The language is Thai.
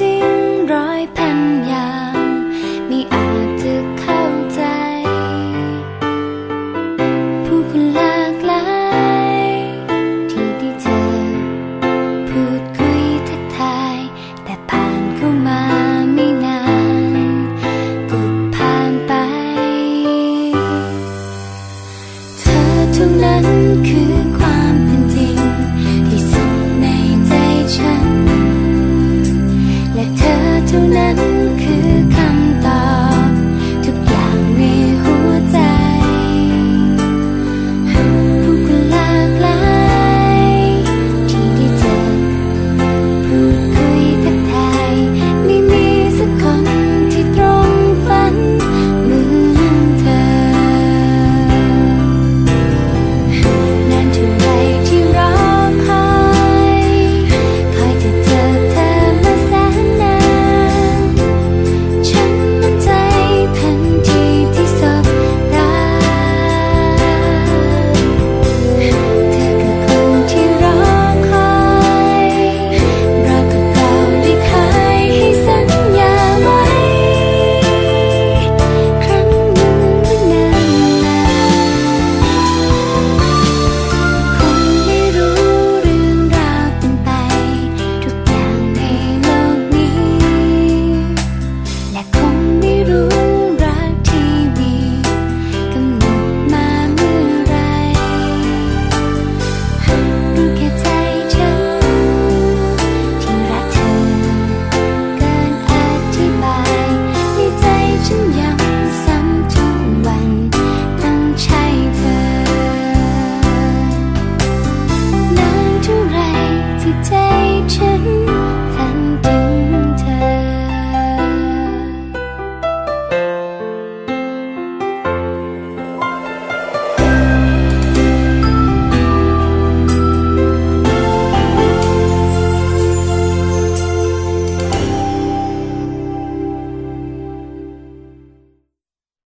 จริงร้อยพันอย่างม่อาจจะเข้าใจ ผู้คนหลากหลายที่ได้เจอ พูดคุยทักทาย แต่ผ่านเข้ามาไม่นานก็ผ่านไป เธอท่านั้นคือ 난